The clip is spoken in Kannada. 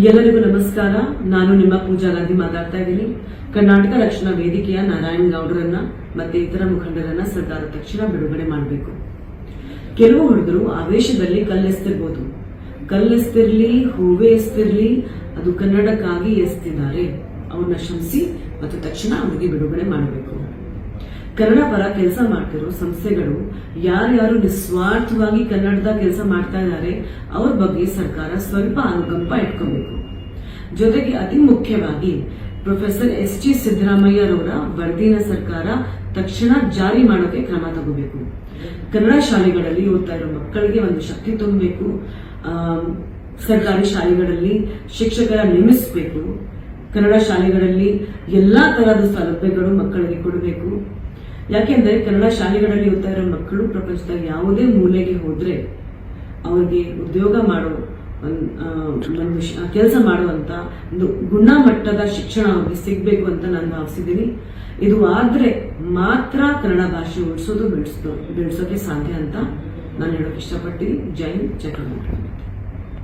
ಎಲ್ಲರಿಗೂ ನಮಸ್ಕಾರ. ನಾನು ನಿಮ್ಮ ಪೂಜಾ ಗಾಂಧಿ ಮಾತಾಡ್ತಾ ಇದ್ದೀನಿ. ಕರ್ನಾಟಕ ರಕ್ಷಣಾ ವೇದಿಕೆಯ ನಾರಾಯಣ್ ಗೌಡರನ್ನ ಮತ್ತೆ ಇತರ ಮುಖಂಡರನ್ನ ಸರ್ಕಾರ ತಕ್ಷಣ ಬಿಡುಗಡೆ ಮಾಡಬೇಕು. ಕೆಲವು ಹುಡುಗರು ಆವೇಶದಲ್ಲಿ ಕಲ್ಲೆಸ್ತಿರ್ಬೋದು ಕಲ್ಲೆಸ್ತಿರ್ಲಿ ಹೂವೆ ಎಸ್ತಿರ್ಲಿ ಅದು ಕನ್ನಡಕ್ಕಾಗಿ ಎಸ್ತಿದ್ದಾರೆ ಅವನ್ನ ಶ್ರಮಿಸಿ ಮತ್ತು ತಕ್ಷಣ ಅವರಿಗೆ ಬಿಡುಗಡೆ ಮಾಡಬೇಕು. ಕನ್ನಡ ಪರ ಕೆಲಸ ಮಾಡ್ತಿರೋ ಸಂಸ್ಥೆಗಳು ಯಾರ್ಯಾರು ನಿಸ್ವಾರ್ಥವಾಗಿ ಕನ್ನಡದ ಕೆಲಸ ಮಾಡ್ತಾ ಇದ್ದಾರೆ, ಅವ್ರ ಬಗ್ಗೆ ಸರ್ಕಾರ ಸ್ವಲ್ಪ ಅನುಕಂಪ ಇಟ್ಕೋಬೇಕು. ಜೊತೆಗೆ ಅತಿ ಮುಖ್ಯವಾಗಿ ಪ್ರೊಫೆಸರ್ ಎಸ್ ಜಿ ಸಿದ್ದರಾಮಯ್ಯರವರ ವರದಿನ ಸರ್ಕಾರ ತಕ್ಷಣ ಜಾರಿ ಮಾಡೋಕೆ ಕ್ರಮ ತಗೋಬೇಕು. ಕನ್ನಡ ಶಾಲೆಗಳಲ್ಲಿ ಓದ್ತಾ ಇರೋ ಮಕ್ಕಳಿಗೆ ಒಂದು ಶಕ್ತಿ ತುಂಬಬೇಕು. ಸರ್ಕಾರಿ ಶಾಲೆಗಳಲ್ಲಿ ಶಿಕ್ಷಕರ ನೇಮಿಸಬೇಕು. ಕನ್ನಡ ಶಾಲೆಗಳಲ್ಲಿ ಎಲ್ಲಾ ತರಹದ ಸೌಲಭ್ಯಗಳು ಮಕ್ಕಳಿಗೆ ಕೊಡಬೇಕು. ಯಾಕೆಂದ್ರೆ ಕನ್ನಡ ಶಾಲೆಗಳಲ್ಲಿ ಓದ್ತಾ ಇರೋ ಮಕ್ಕಳು ಪ್ರಪಂಚದ ಯಾವುದೇ ಮೂಲೆಗೆ ಹೋದ್ರೆ ಅವರಿಗೆ ಉದ್ಯೋಗ ಮಾಡೋ ಒಂದ್, ಕೆಲಸ ಮಾಡುವಂತ ಒಂದು ಗುಣಮಟ್ಟದ ಶಿಕ್ಷಣ ಅವ್ರಿಗೆ ಸಿಗ್ಬೇಕು ಅಂತ ನಾನು ಭಾವಿಸಿದ್ದೀನಿ. ಇದು ಆದ್ರೆ ಮಾತ್ರ ಕನ್ನಡ ಭಾಷೆ ಉಳಿಸೋದು ಬೆಳೆಸೋದು ಬೆಳೆಸೋಕೆ ಸಾಧ್ಯ ಅಂತ ನಾನು ಹೇಳೋಕೆ ಇಷ್ಟಪಡ್ತೀನಿ. ಜೈನ್ ಜೈ